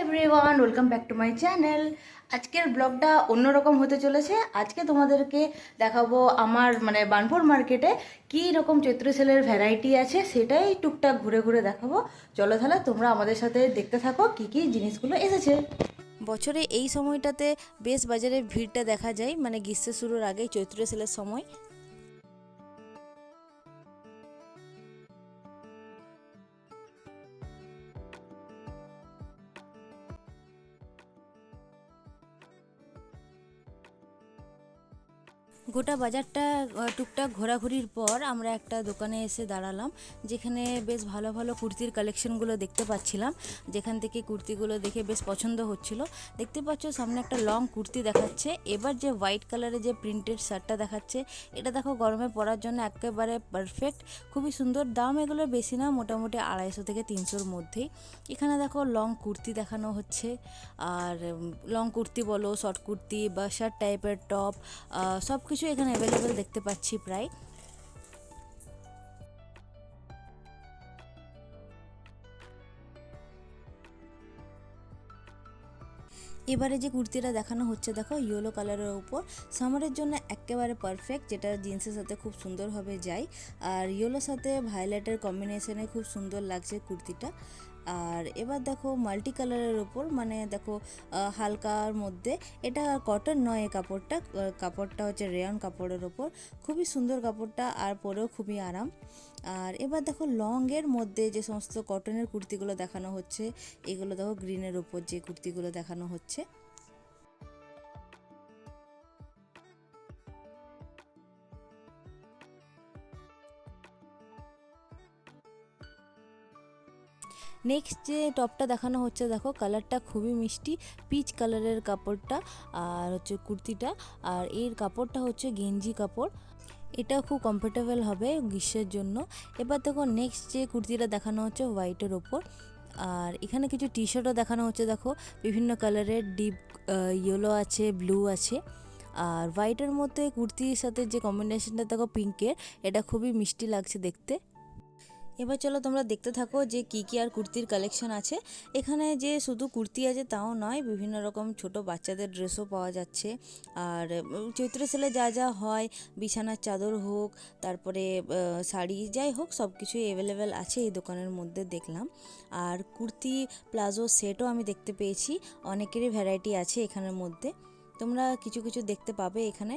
Everyone welcome back to my channel আজকের ব্লগটা অন্যরকম হতে চলেছে। আজকে তোমাদেরকে দেখাবো আমার মানে বানপুর মার্কেটে কী রকম চৈত্র সেলের ভ্যারাইটি আছে, সেটাই টুকটাক ঘুরে ঘুরে দেখাবো। চলো তাহলে তোমরা আমাদের সাথে দেখতে থাকো কি কি জিনিসগুলো এসেছে। বছরে এই সময়টাতে বেশ বাজারে ভিড়টা দেখা যায় মানে গ্রীষ্ম শুরুর আগেই চৈত্র সেলের সময়। গোটা বাজারটা টুকটাক ঘোরাঘুরির পর আমরা একটা দোকানে এসে দাঁড়ালাম, যেখানে বেশ ভালো ভালো কুর্তির কালেকশনগুলো দেখতে পাচ্ছিলাম। যেখান থেকে কুর্তিগুলো দেখে বেশ পছন্দ হচ্ছিল। দেখতে পাচ্ছ সামনে একটা লং কুর্তি দেখাচ্ছে। এবার যে হোয়াইট কালারের যে প্রিন্টেড শার্টটা দেখাচ্ছে, এটা দেখো গরমে পরার জন্য একেবারে পারফেক্ট। খুবই সুন্দর। দাম এগুলোর বেশি না, মোটামুটি আড়াইশো থেকে তিনশোর মধ্যেই। এখানে দেখো লং কুর্তি দেখানো হচ্ছে। আর লং কুর্তি বলো, শর্ট কুর্তি বা শার্ট টাইপের টপ সব কিছু এখানে অ্যাভেলেবেল দেখতে পাচ্ছি প্রায়। এবারে যে কুর্তিটা দেখানো হচ্ছে, দেখো ইয়েলো কালারের উপর। সামারের জন্য একেবারে পারফেক্ট যেটা জিন্সের সাথে খুব সুন্দরভাবে যায়। আর ইয়েলোর সাথে ভায়োলেটের কম্বিনেশনে খুব সুন্দর লাগছে কুর্তিটা। আর এবার দেখো মাল্টি কালারের ওপর মানে দেখো হালকার মধ্যে, এটা কটন নয় কাপড়টা কাপড়টা হচ্ছে রেয়ন কাপড়ের ওপর খুবই সুন্দর কাপড়টা আর পরেও খুবই আরাম। আর এবার দেখো লংয়ের মধ্যে যে সমস্ত কটনের কুর্তিগুলো দেখানো হচ্ছে, এগুলো দেখো গ্রিনের ওপর যে কুর্তিগুলো দেখানো হচ্ছে। নেক্সট যে টপটা দেখানো হচ্ছে, দেখো কালারটা খুবই মিষ্টি পিচ কালারের কাপড়টা আর হচ্ছে কুর্তিটা আর এর কাপড়টা হচ্ছে গেঞ্জি কাপড়। এটা খুব কমফোর্টেবল হবে গ্রীষ্মের জন্য। এবার দেখো নেক্সট যে কুর্তিটা দেখানো হচ্ছে হোয়াইটের ওপর আর এখানে কিছু টি শার্টও দেখানো হচ্ছে, দেখো, বিভিন্ন কালারের ডিপ ইয়েলো আছে ব্লু আছে আর হোয়াইটের মধ্যে কুর্তির সাথে যে কম্বিনেশনটা দেখো পিঙ্কের এটা খুবই মিষ্টি লাগছে দেখতে। এবার চলো তোমরা দেখতে থাকো যে কি কি আর কুর্তির কালেকশন আছে। এখানে যে শুধু কুর্তি আছে তাও নয়, বিভিন্ন রকম ছোট বাচ্চাদের ড্রেসও পাওয়া যাচ্ছে। আর চৈত্র সেলে যা যা হয়, বিছানার চাদর হোক, তারপরে শাড়ি যাই হোক সব কিছুই অ্যাভেলেবেল আছে এই দোকানের মধ্যে দেখলাম। আর কুর্তি, প্লাজো, সেটও আমি দেখতে পেয়েছি, অনেকেরই ভ্যারাইটি আছে এখানের মধ্যে। তোমরা কিছু কিছু দেখতে পাবে এখানে।